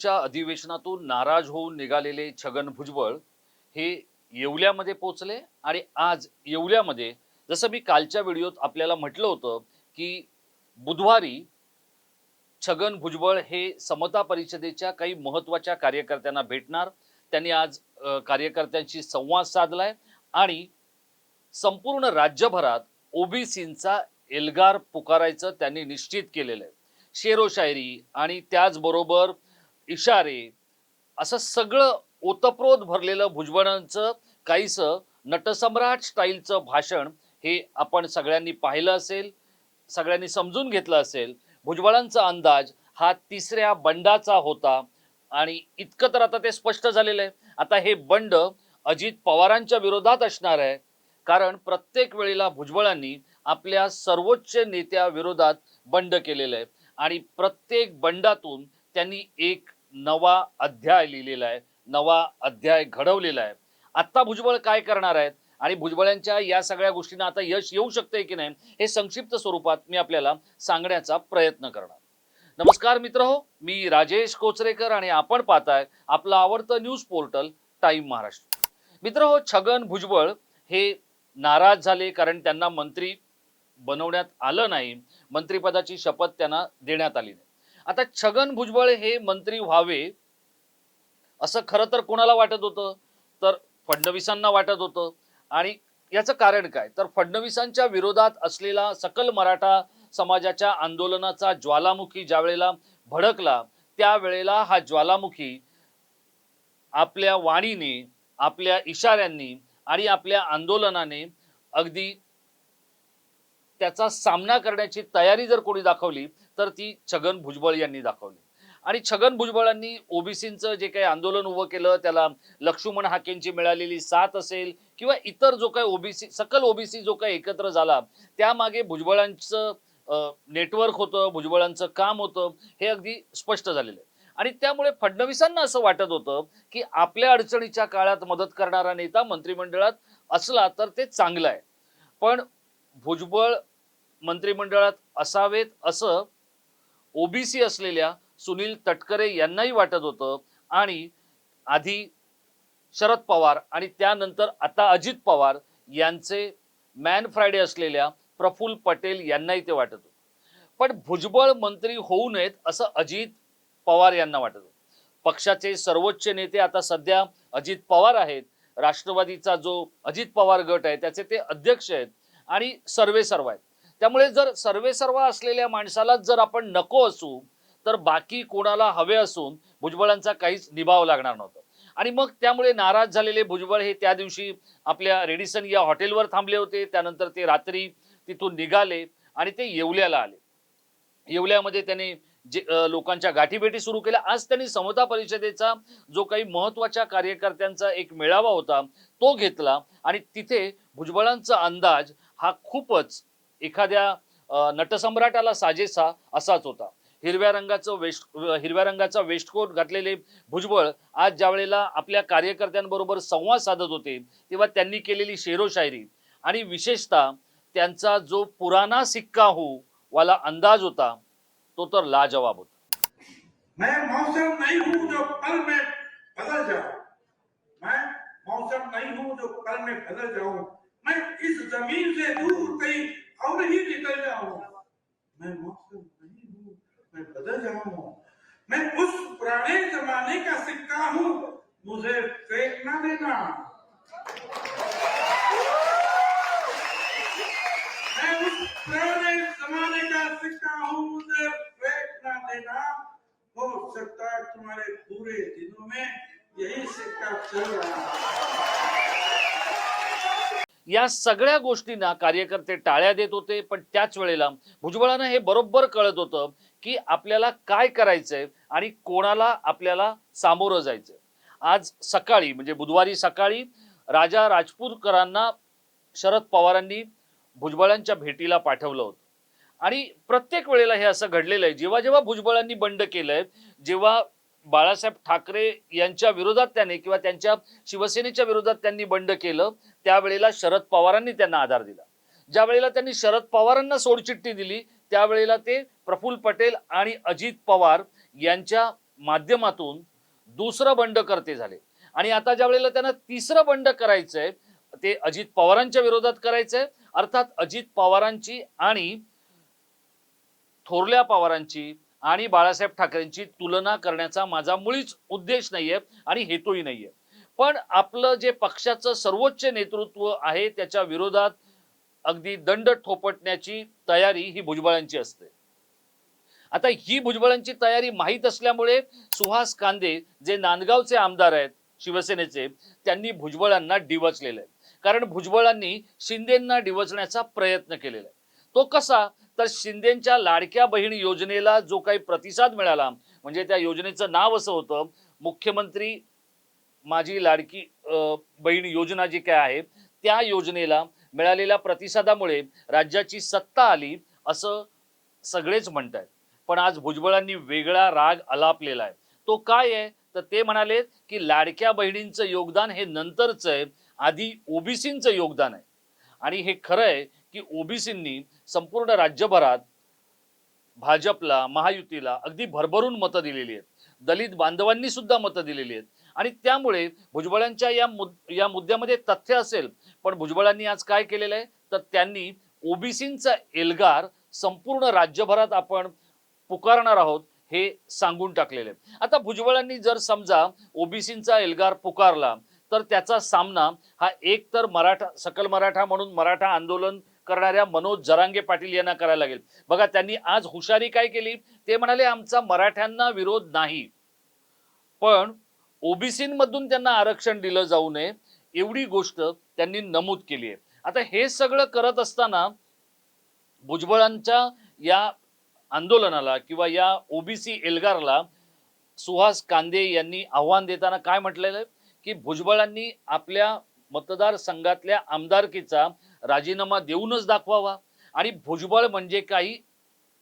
नागपूरच्या अधिवेशनातून नाराज होऊन निघालेले छगन भुजबळ हे येवल्यामध्ये पोचले आणि आज येवल्यामध्ये जसं मी कालच्या व्हिडिओत आपल्याला म्हटलं होतं की बुधवारी छगन भुजबळ हे समता परिषदेच्या काही महत्त्वाच्या कार्यकर्त्यांना भेटणार. त्यांनी आज कार्यकर्त्यांशी संवाद साधलाय आणि संपूर्ण राज्यभरात ओबीसींचा एल्गार पुकारायचं त्यांनी निश्चित केलेलं आहे शेरोशायरी आणि त्याचबरोबर इशारे असं सगळं ओतप्रोत भरलेलं भुजबळांचं काहीसं नटसम्राट स्टाईलचं भाषण हे आपण सगळ्यांनी पाहिलं असेल सगळ्यांनी समजून घेतलं असेल. भुजबळांचा अंदाज हा तिसऱ्या बंडाचा होता आणि इतकं तर आता ते स्पष्ट झालेलं आहे. आता हे बंड अजित पवारांच्या विरोधात असणार आहे कारण प्रत्येक वेळेला भुजबळांनी आपल्या सर्वोच्च नेत्या विरोधात बंड केलेलं आहे आणि प्रत्येक बंडातून त्यांनी एक नवा अध्याय लिहिलेला आहे नवा अध्याय घडवलेला आहे. आत्ता भुजबळ काय करणार आहेत? आणि भुजबळांच्या या सगळ्या गोष्टींना आता यश येऊ शकते की नाही हे संक्षिप्त स्वरूपात मी आपल्याला सांगण्याचा प्रयत्न करणार. नमस्कार मित्र हो मी राजेश कोचरेकर आणि आपण पाहताय आपलं आवडतं न्यूज पोर्टल टाइम महाराष्ट्र. मित्र हो छगन भुजबळ हे नाराज झाले कारण त्यांना मंत्री बनवण्यात आलं नाही मंत्रिपदाची शपथ त्यांना देण्यात आली नाही. आता छगन भुजबळ हे मंत्री व्हावे असं खरं तर कोणाला वाटत होतं? तर फडणवीसांना वाटत होतं. आणि याचं कारण काय? तर फडणवीसांच्या विरोधात असलेला सकल मराठा समाजाच्या आंदोलनाचा ज्वालामुखी ज्यावेळेला भडकला त्यावेळेला हा ज्वालामुखी आपल्या वाणीने आपल्या इशाऱ्यांनी आणि आपल्या आंदोलनाने अगदी त्याचा सामना करण्याची तयारी जर कोणी दाखवली तर ती छगन भुजबळ यांनी दाखवली. आणि छगन भुजबळांनी ओबीसीचं जे काही आंदोलन उभं केलं त्याला लक्ष्मण हाकेंची मिळालेली साथ असेल किंवा इतर जो काही ओबीसी सकल ओबीसी जो काही एकत्र झाला त्यामागे भुजबळांचं नेटवर्क होतं भुजबळांचं काम होतं हे अगदी स्पष्ट झालेलं आहे. आणि त्यामुळे फडणवीसांना असं वाटत होतं की आपल्या अडचणीच्या काळात मदत करणारा नेता मंत्रिमंडळात असला तर ते चांगलं आहे. पण भुजबळ मंत्रिमंडळात असावेत असं ओबीसी असलेल्या सुनील तटकरे यांनाही वाटत होतं. आणि आधी शरद पवार आणि त्यानंतर आता अजित पवार यांचे मॅन फ्रायडे असलेल्या प्रफुल्ल पटेल यांनाही ते वाटत होतं. पण भुजबळ मंत्री होऊ नयेत असं अजित पवार यांना वाटत होतं. पक्षाचे सर्वोच्च नेते आता सध्या अजित पवार आहेत. राष्ट्रवादीचा जो अजित पवार गट आहे त्याचे ते अध्यक्ष आहेत. आणि सर्वे सर्व आहेत. त्यामुळे जर सर्वे सर्व असलेल्या माणसालाच जर आपण नको असू तर बाकी कोणाला हवे असून भुजबळांचा काहीच निभाव लागणार नव्हतं. आणि मग त्यामुळे नाराज झालेले भुजबळ हे त्या दिवशी आपल्या रेडिसन या हॉटेलवर थांबले होते. त्यानंतर ते रात्री तिथून निघाले आणि ते येवल्याला आले. येवल्यामध्ये त्यांनी जे लोकांच्या गाठीभेटी सुरू केल्या. आज त्यांनी समता परिषदेचा जो काही महत्त्वाच्या कार्यकर्त्यांचा एक मेळावा होता तो घेतला आणि तिथे भुजबळांचा अंदाज हा खूपच एखाद्या नटसम्राटाला साजेसा असाच होता. हिरव्या रंगाचं वेस्ट हिरव्या रंगाचा वेस्टकोट घातलेले भुजबळ आज ज्या वेळेला आपल्या कार्यकर्त्यांबरोबर संवाद साधत होते तेव्हा त्यांनी केलेली शेरोशायरी. आणि विशेषतः त्यांचा जो पुराना सिक्का हो वाला अंदाज होता तो तर लाजवाब होता. मैं मौसम नहीं हूं जो कल में बदल जाऊं। मैं मौसम नहीं हूं जो कल में बदल जाऊं। मैं इस जमीन से दूर कहीं और ही निकल जाऊँ। मैं मौसम नहीं हूँ, मैं बदल जाऊँ। मैं उस पुराने जमाने का सिक्का हूँ, मुझे फेंकना देना। मैं उस पुराने जमाने का सिक्का हूँ, मुझे फेंकना देना। हो सकता है तुम्हारे पूरे दिनों में यही सिक्का चल रहा है। या सगळ्या गोष्टींना कार्यकर्ते टाळ्या देत होते पण त्याच वेळेला भुजबळांना हे बरोबर कळत होतं की आपल्याला काय करायचंय आणि कोणाला आपल्याला सामोरं जायचंय. आज सकाळी म्हणजे बुधवारी सकाळी राजा राजपूरकरांना शरद पवारांनी भुजबळांच्या भेटीला पाठवलं होतं. आणि प्रत्येक वेळेला हे असं घडलेलं आहे. जेव्हा जेव्हा भुजबळांनी बंड केलंय जेव्हा बाळासाहेब ठाकरे यांच्या विरोधात त्याने किंवा त्यांच्या शिवसेनेच्या विरोधात त्यांनी बंड केलं त्यावेळेला शरद पवारांनी त्यांना आधार दिला. ज्या वेळेला त्यांनी शरद पवारांना सोडचिठ्ठी दिली त्यावेळेला ते प्रफुल्ल पटेल आणि अजित पवार यांच्या माध्यमातून दुसरं बंड करते झाले. आणि आता ज्या वेळेला त्यांना तिसरं बंड करायचंय ते अजित पवारांच्या विरोधात करायचंय. अर्थात अजित पवारांची आणि थोरल्या पवारांची आणि बाळासाहेब ठाकरेंची तुलना करण्याचा माझा मुळीच उद्देश नाहीये आणि हेतूही नाहीये. पण आपलं जे पक्षाचं सर्वोच्च नेतृत्व आहे त्याच्या विरोधात अगदी दंड ठोपटण्याची तयारी ही भुजबळांची असते. आता ही भुजबळांची तयारी माहीत असल्यामुळे सुहास कांदे जे नांदगावचे आमदार आहेत शिवसेनेचे त्यांनी भुजबळांना डिवचलेलं आहे. कारण भुजबळांनी शिंदेंना डिवचण्याचा प्रयत्न केलेला आहे. तो कसा? तर शिंदेच्या लाडक्या बहीण योजनेला जो काही प्रतिसाद मिळाला म्हणजे त्या योजनेचं नाव असं होतं मुख्यमंत्री माझी लाडकी बहीण योजना जी काय आहे त्या योजनेला मिळालेल्या प्रतिसादामुळे राज्याची सत्ता आली असं सगळेच म्हणतात पण आज भुजबळांनी वेगळा राग आलापलेला आहे. तो काय आहे? तर ते म्हणाले की लाडक्या बहिणींचं योगदान हे नंतरचं आहे आधी ओबीसींचं योगदान आहे. आणि हे खरं आहे की ओबीसींनी संपूर्ण राज्यभरात भाजपला महायुतीला अगदी भरभरून मतं दिलेली आहेत. दलित बांधवांनी सुद्धा मतं दिलेली आहेत. आणि त्यामुळे भुजबळांच्या या मुद या मुद्द्यामध्ये तथ्य असेल पण भुजबळांनी आज काय केलेलं आहे? तर त्यांनी ओबीसींचा एल्गार संपूर्ण राज्यभरात आपण पुकारणार आहोत हे सांगून टाकलेले आहे. आता भुजबळांनी जर समजा ओबीसींचा एल्गार पुकारला तर त्याचा सामना हा एक तर मराठा सकल मराठा म्हणून मराठा आंदोलन करणाऱ्या मनोज जरांगे पाटील यांना करायला लागेल. बघा त्यांनी आज हुशारी काय केली? ते म्हणाले आमचा मराठ्यांना विरोध नाही. पण ओबीसीमधून त्यांना आरक्षण दिलं जाऊ नये एवढी गोष्ट त्यांनी नमूद केली आहे. आता हे सगळं करत असताना भुजबळांच्या या आंदोलनाला किंवा या ओबीसी एल्गारला सुहास कांदे यांनी आव्हान देताना काय म्हटलेलं आहे? की भुजबळांनी आपल्या मतदारसंघातल्या आमदारकीचा राजीनामा देऊनच दाखवावा. आणि भुजबळ म्हणजे काही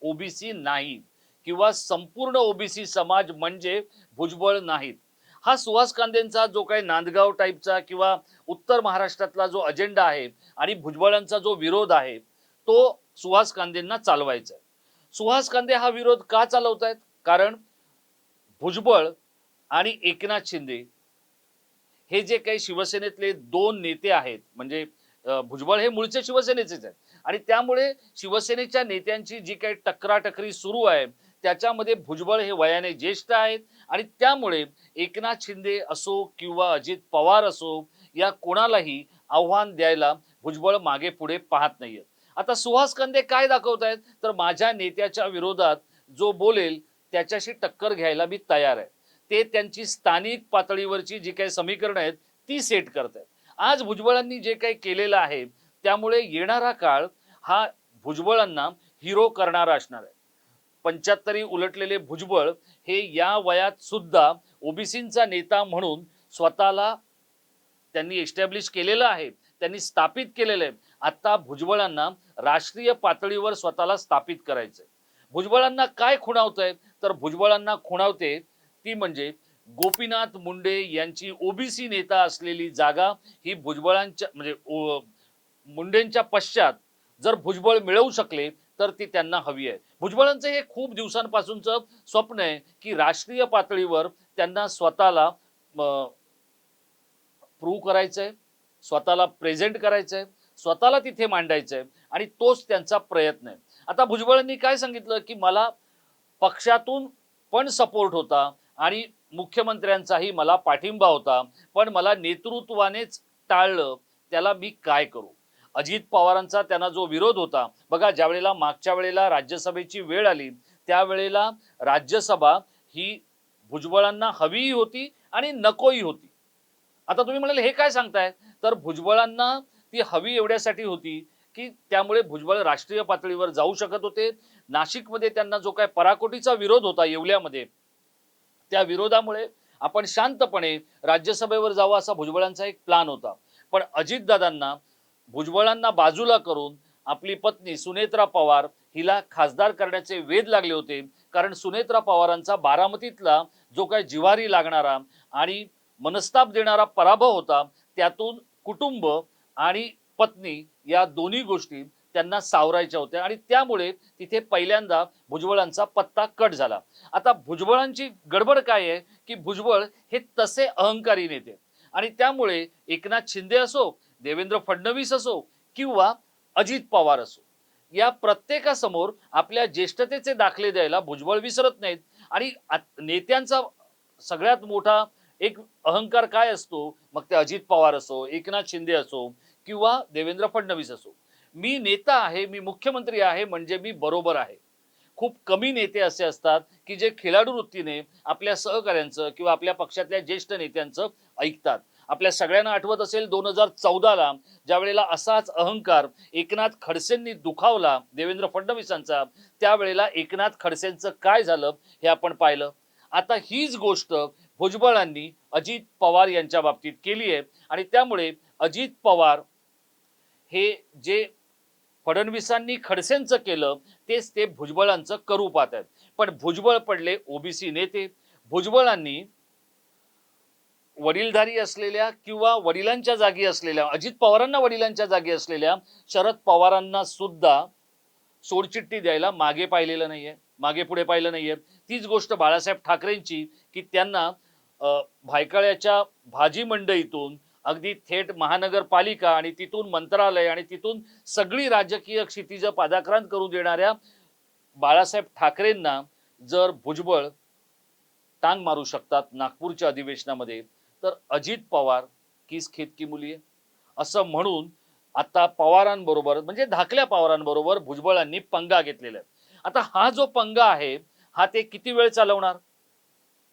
ओबीसी नाही किंवा संपूर्ण ओबीसी समाज म्हणजे भुजबळ नाहीत. हा सुहास कांदेंचा जो काही नांदगाव टाईपचा किंवा उत्तर महाराष्ट्रातला जो अजेंडा आहे आणि भुजबळांचा जो विरोध आहे तो सुहास कांदेंना चालवायचा आहे. सुहास कांदे हा विरोध का चालवतायत? कारण भुजबळ आणि एकनाथ शिंदे हे जे काही शिवसेनेतले दोन नेते आहेत म्हणजे भुजबळ हे मूळचे शिवसेनेचेच आहेत. आणि त्यामुळे शिवसेनेच्या नेत्यांची जी काही टकराटकरी सुरू आहे त्याच्यामध्ये भुजबळ हे वयाने ज्येष्ठ आहेत. आणि त्यामुळे एकनाथ शिंदे असो किंवा अजित पवार असो या कोणालाही आव्हान द्यायला भुजबळ मागे पुढे पाहत नाहीयेत. आता सुहास कंदे काय दाखवतायत तर माझ्या नेत्याच्या विरोधात जो बोलेल त्याच्याशी टक्कर घ्यायला मी तयार आहे. ते त्यांची स्थानिक पातळीवरची जी काही समीकरणं आहेत ती सेट करत आहेत आज भुजबळांनी जे काही केलेलं आहे त्यामुळे येणारा काळ हा भुजबळांना हिरो करणारा असणार आहे. पंच्याहत्तरी उलटलेले भुजबळ हे या वयात सुद्धा ओबीसींचा नेता म्हणून स्वतःला त्यांनी एस्टॅब्लिश केलेलं आहे त्यांनी स्थापित केलेलं आहे. आता भुजबळांना राष्ट्रीय पातळीवर स्वतःला स्थापित करायचंय. भुजबळांना काय खुणावतंय? तर भुजबळांना खुणावते ती म्हणजे गोपीनाथ मुंडे यांची ओबीसी नेता असलेली जागा ही भुजबळांच्या म्हणजे मुंडेंच्या पश्चात जर भुजबळ मिळवू शकले तर ती त्यांना हवी आहे. भुजबळांचं हे खूप दिवसांपासूनचं स्वप्न आहे की राष्ट्रीय पातळीवर त्यांना स्वतःला प्रूव्ह करायचंय स्वतःला प्रेझेंट करायचंय स्वतःला तिथे मांडायचंय आणि तोच त्यांचा प्रयत्न आहे. आता भुजबळांनी काय सांगितलं की मला पक्षातून पण सपोर्ट होता आणि मुख्यमंत्र्यांचाही मला पाठिंबा होता पण मला नेतृत्वानेच टाळलं त्याला मी काय करू? अजित पवारांचा त्यांना जो विरोध होता बघा ज्या वेळेला मागच्या वेळेला राज्यसभेची वेळ आली त्यावेळेला राज्यसभा ही भुजबळांना हवीही होती आणि नकोही होती. आता तुम्ही म्हणाले हे काय सांगताय? तर भुजबळांना ती हवी एवढ्यासाठी होती की त्यामुळे भुजबळ राष्ट्रीय पातळीवर जाऊ शकत होते. नाशिकमध्ये त्यांना जो काय पराकोटीचा विरोध होता येवल्यामध्ये त्या विरोधामुळे आपण शांतपणे राज्यसभेवर जावं असा भुजबळांचा एक प्लान होता. पण अजितदादांना भुजबळांना बाजूला करून आपली पत्नी सुनेत्रा पवार हिला खासदार करण्याचे वेध लागले होते. कारण सुनेत्रा पवारांचा बारामतीतला जो काय जिवारी लागणारा आणि मनस्ताप देणारा पराभव होता त्यातून कुटुंब आणि पत्नी या दोन्ही गोष्टी त्यांना सावरायच्या होत्या. आणि त्यामुळे तिथे पहिल्यांदा भुजबळांचा पत्ता कट झाला. आता भुजबळांची गडबड काय आहे की भुजबळ हे तसे अहंकारी नेते आणि त्यामुळे एकनाथ शिंदे असो देवेंद्र फडणवीस असो किंवा अजित पवार असो या प्रत्येकासमोर आपल्या ज्येष्ठतेचे दाखले द्यायला भुजबळ विसरत नाहीत. आणि नेत्यांचा सगळ्यात मोठा एक अहंकार काय असतो? मग ते अजित पवार असो एकनाथ शिंदे असो किंवा देवेंद्र फडणवीस असो. मी नेता आहे मी मुख्यमंत्री आहे म्हणजे मी बरोबर आहे. खूप कमी नेते असे असतात की जे खेळाडू वृत्तीने आपल्या सहकाऱ्यांचं किंवा आपल्या पक्षातल्या ज्येष्ठ नेत्यांचं ऐकतात. आपल्या सगळ्यांना आठवत असेल दोन हजार चौदाला ज्या वेळेला असाच अहंकार एकनाथ खडसेंनी दुखावला देवेंद्र फडणवीसांचा त्यावेळेला एकनाथ खडसेंचं काय झालं हे आपण पाहिलं. आता हीच गोष्ट भुजबळांनी अजित पवार यांच्या बाबतीत केली आहे आणि त्यामुळे अजित पवार हे जे फडणवीसांनी खडसेंचं केलं तेच ते भुजबळांचं करू पाहत आहेत. पण भुजबळ पडले ओबीसी नेते. भुजबळांनी वडीलधारी असलेल्या किंवा वडिलांच्या जागी असलेल्या अजित पवारांना वडिलांच्या जागी असलेल्या शरद पवारांना सुद्धा सोडचिठ्ठी द्यायला मागे पाहिलेलं नाहीये मागे पुढे पाहिलं नाहीये. तीच गोष्ट बाळासाहेब ठाकरेंची की त्यांना भायकाळ्याच्या भाजी मंडईतून अगदी थेट महानगरपालिका आणि तिथून मंत्रालय आणि तिथून सगळी राजकीय क्षितिज पादाक्रांत करून देणाऱ्या बाळासाहेब ठाकरेंना जर भुजबळ टांग मारू शकतात नागपूरच्या अधिवेशनामध्ये तर अजित पवार किस खेत की मुली आहे. असं म्हणून आता पवारांबरोबर म्हणजे धाकल्या पवारांबरोबर भुजबळांनी पंगा घेतलेला आहे. आता हा जो पंगा आहे हा ते किती वेळ चालवणार?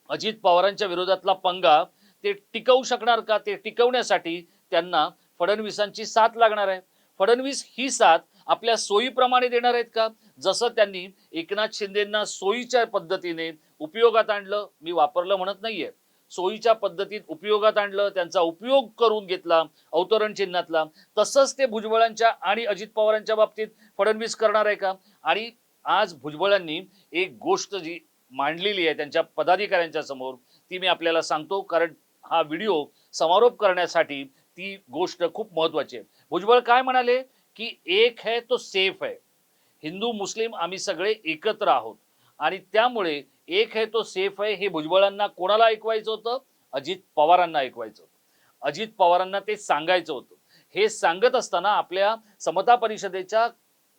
अजित पवारांच्या विरोधातला पंगा ते टिकवू शकणार का? ते टिकवण्यासाठी त्यांना फडणवीसांची साथ लागणार आहे. फडणवीस ही साथ आपल्या सोयीप्रमाणे देणार आहेत का? जसं त्यांनी एकनाथ शिंदेना सोयीच्या पद्धतीने उपयोगात आणलं मी वापरलं म्हणत नाहीये. सोयीच्या पद्धतीत उपयोगात आणलं त्यांचा उपयोग करून घेतला अवतरण चिन्हातला. तसंच ते भुजबळांच्या आणि अजित पवारांच्या बाबतीत फडणवीस करणार आहे का? आणि आज भुजबळांनी एक गोष्ट जी मांडलेली आहे त्यांच्या पदाधिकाऱ्यांच्या समोर ती मी आपल्याला सांगतो. कारण हा व्हिडिओ समारोप करण्यासाठी ती गोष्ट खूप महत्वाची आहे. भुजबळ काय म्हणाले? की एक है तो सेफ आहे. हिंदू मुस्लिम आम्ही सगळे एकत्र आहोत. आणि त्यामुळे एक है तो सेफ आहे हे भुजबळांना कोणाला ऐकवायचं होतं? अजित पवारांना ऐकवायचं होतं. अजित पवारांना ते सांगायचं होतं. हे सांगत असताना आपल्या समता परिषदेच्या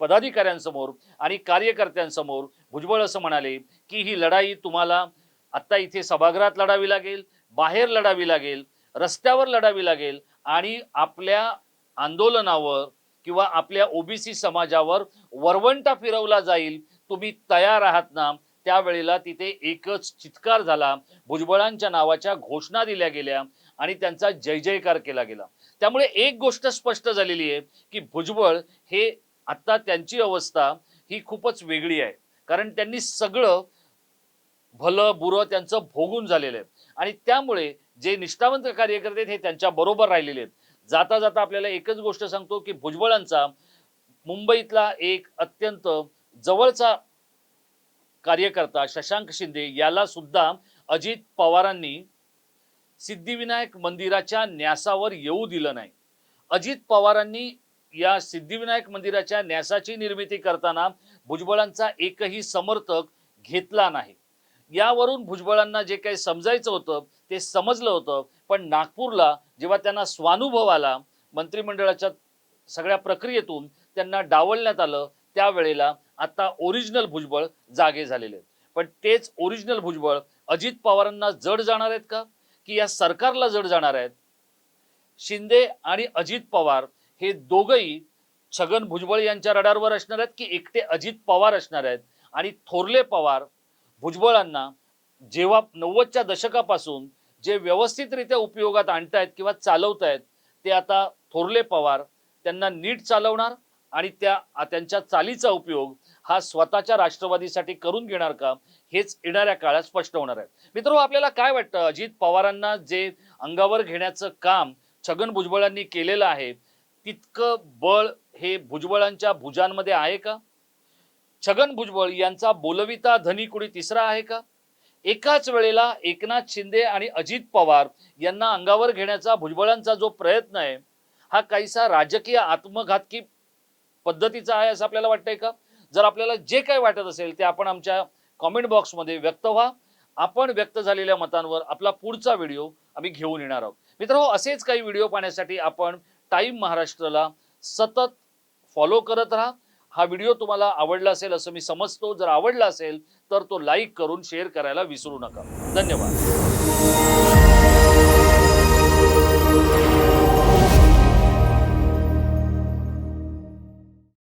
पदाधिकाऱ्यांसमोर आणि कार्यकर्त्यांसमोर भुजबळ असं म्हणाले की ही लढाई तुम्हाला आत्ता इथे सभागृहात लढावी लागेल. बाहेर लढावी लागेल रस्त्यावर लढावी लागेल आणि आपल्या आंदोलनावर किंवा आपल्या ओबीसी समाजावर वरवंटा फिरवला जाईल. तुम्ही तयार आहात ना? त्यावेळेला तिथे एकच चित्कार झाला. भुजबळांच्या नावाच्या घोषणा दिल्या गेल्या आणि त्यांचा जय जयकार केला गेला. त्यामुळे एक गोष्ट स्पष्ट झालेली आहे की भुजबळ हे आत्ता त्यांची अवस्था ही खूपच वेगळी आहे. कारण त्यांनी सगळं भलं बुरं त्यांचं भोगून झालेलं आहे. आणि त्यामुळे जे निष्ठावंत कार्यकर्ते आहेत हे त्यांच्या बरोबर राहिलेले आहेत. जाता जाता आपल्याला एकच गोष्ट सांगतो की भुजबळांचा मुंबईतला एक अत्यंत जवळचा कार्यकर्ता शशांक शिंदे याला सुद्धा अजित पवारांनी सिद्धिविनायक मंदिराच्या न्यासावर येऊ दिलं नाही. अजित पवारांनी या सिद्धिविनायक मंदिराच्या न्यासाची निर्मिती करताना भुजबळांचा एकही समर्थक घेतला नाही. यावरून भुजबळांना जे काही समजायचं होतं ते समजलं होतं. पण नागपूरला जेव्हा त्यांना स्वानुभव आला मंत्रिमंडळाच्या सगळ्या प्रक्रियेतून त्यांना डावलण्यात आलं त्यावेळेला आता ओरिजिनल भुजबळ जागे झालेले आहेत. पण तेच ओरिजिनल भुजबळ अजित पवारांना जड जाणार आहेत का? की या सरकारला जड जाणार आहेत? शिंदे आणि अजित पवार हे दोघंही छगन भुजबळ यांच्या रडारवर असणार आहेत की एकटे अजित पवार असणार आहेत? आणि थोरले पवार भुजबळांना जेव्हा नव्वदच्या दशकापासून जे व्यवस्थितरित्या उपयोगात आणतायत किंवा चालवतायत ते आता थोरले पवार त्यांना नीट चालवणार आणि त्या त्यांच्या चालीचा उपयोग हा स्वतःच्या राष्ट्रवादीसाठी करून घेणार का हेच येणाऱ्या काळात स्पष्ट होणार आहे. मित्र आपल्याला काय वाटतं? अजित पवारांना जे अंगावर घेण्याचं काम छगन भुजबळांनी केलेलं आहे तितकं बळ हे भुजबळांच्या भुजांमध्ये आहे का? छगन भुजबळ यांचा बोलविता धनी कुणी तिसरा आहे का? एकाच वेळेला एकनाथ शिंदे आणि अजित पवार यांना अंगावर घेण्याचा भुजबळांचा जो प्रयत्न आहे हा काहीसा राजकीय आत्मघातकी पद्धतीचा आहे असं आपल्याला वाटतंय का? जर आपल्याला जे काही वाटत असेल ते आपण आमच्या कॉमेंट बॉक्समध्ये व्यक्त व्हा. आपण व्यक्त झालेल्या मतांवर आपला पुढचा व्हिडिओ आम्ही घेऊन येणार आहोत. मित्रांनो असेच काही व्हिडिओ पाहण्यासाठी आपण टाईम महाराष्ट्राला सतत फॉलो करत राहा. हा व्हिडिओ तुम्हाला आवडला असेल असं मी समजतो. जर आवडला असेल तर तो लाईक करून शेअर करायला विसरू नका. धन्यवाद.